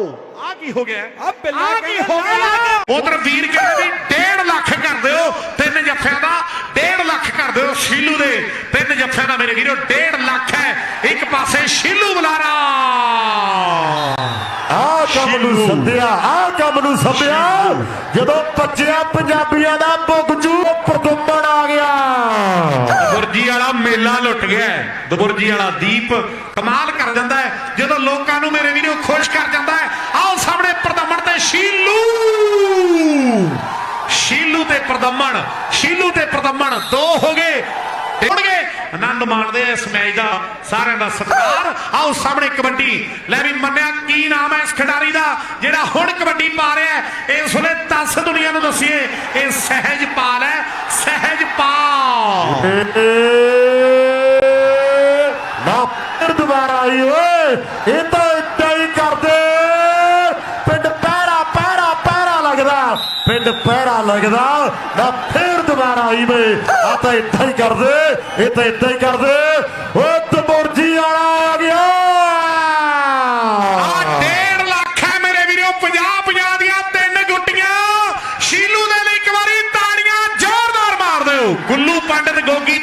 ਆ ਕੀ ਹੋ ਗਿਆ? ਆ ਬਿੱਲਾ ਕੀ ਹੋ ਗਿਆ। ਉਧਰ ਵੀਰ ਕਹਿੰਦੇ ਵੀ 1.5 ਲੱਖ ਕਰ ਦਿਓ ਤਿੰਨ ਜੱਫਿਆਂ ਦਾ 1.5 ਲੱਖ ਕਰ ਦਿਓ ਸ਼ੀਲੂ ਦੇ। ਤਿੰਨ ਜੱਫਿਆਂ ਦਾ ਮੇਰੇ ਵੀਰੋ 1.5 ਲੱਖ ਹੈ। ਇੱਕ ਪਾਸੇ ਸ਼ੀਲੂ ਬੁਲਾਰਾ। ਆ ਕੰਮ ਨੂੰ ਸੱਦਿਆ ਆ ਕੰਮ ਨੂੰ ਸੱਦਿਆ। ਜਦੋਂ ਪੱਜਿਆ ਪੰਜਾਬੀਆਂ ਦਾ ਬੁਗਜੂ ਦੁਬੁਰਜੀ ਮੇਲਾ ਲੁੱਟ ਗਿਆ ਹੈ। ਦੁਬੁਰਜੀ ਵਾਲਾ ਦੀਪ ਕਮਾਲ ਕਰ ਜਾਂਦਾ ਹੈ। ਜਦੋਂ ਲੋਕਾਂ ਨੂੰ ਮੇਰੇ ਵੀਰੋ ਖੁਸ਼ ਕਰ ਜਾਂਦਾ ਹੈ ਆਓ ਸਾਹਮਣੇ ਪ੍ਰਦਮਣ ਤੇ ਸ਼ੀਲੂ। ਸ਼ੀਲੂ ਤੇ ਪ੍ਰਦਮਣ ਸ਼ੀਲੂ ਤੇ ਪ੍ਰਦਮਣ ਦੋ ਹੋ ਗਏ। ਹੋਣਗੇ ਆਨੰਦ ਮਾਣਦੇ ਇਸ ਮੈਚ ਦਾ ਸਾਰਿਆਂ ਦਾ ਸਤਿਕਾਰ। ਆਓ ਸਾਹਮਣੇ ਕਬੱਡੀ। ਲੈ ਵੀ ਮੰਨਿਆ ਕੀ ਨਾਮ ਹੈ ਇਸ ਖਿਡਾਰੀ ਦਾ ਜਿਹੜਾ ਹੁਣ ਕਬੱਡੀ ਪਾ ਰਿਹਾ ਹੈ? ਇਸ ਵੇਲੇ 10 ਦੁਨੀਆ ਨੂੰ ਦੱਸੀਏ ਇਹ ਸਹਿਜ ਸਹਿਜਪਾਲ ਹੈ ਸਹਿਜਪਾਲ ਏ, ਨਾ ਫਿਰ ਆਈ ਓਏ, ਇਹ ਤਾਂ ਏਦਾਂ ਹੀ ਕਰਦੇ। ਪਿੰਡ ਪਹਿਰਾ ਪਹਿਰਾ ਪਹਿਰਾ ਲੱਗਦਾ, ਪਿੰਡ ਪਹਿਰਾ ਲੱਗਦਾ। ਨਾ ਫਿਰ ਦੁਬਾਰਾ ਆਈ ਵੇ। ਆ ਤਾਂ ਏਦਾਂ ਹੀ ਕਰਦੇ, ਇਹ ਤਾਂ ਏਦਾਂ ਹੀ ਕਰਦੇ। ਓ ਤਬੁਰਜੀ ਵਾਲਾ ਆ ਗਿਆ। ਡੇਢ ਲੱਖ ਹੈ ਮੇਰੇ ਵੀਰੋ 50 50 ਦੀਆਂ ਤਿੰਨ ਗੁੱਟੀਆਂ ਸ਼ੀਲੂ ਦੇ ਲਈ ਇੱਕ ਵਾਰੀ ਤਾੜੀਆਂ ਜ਼ੋਰਦਾਰ ਮਾਰ ਦਿਓ। ਗੁੱਲੂ ਪੰਡਤ, ਗੋਗੀ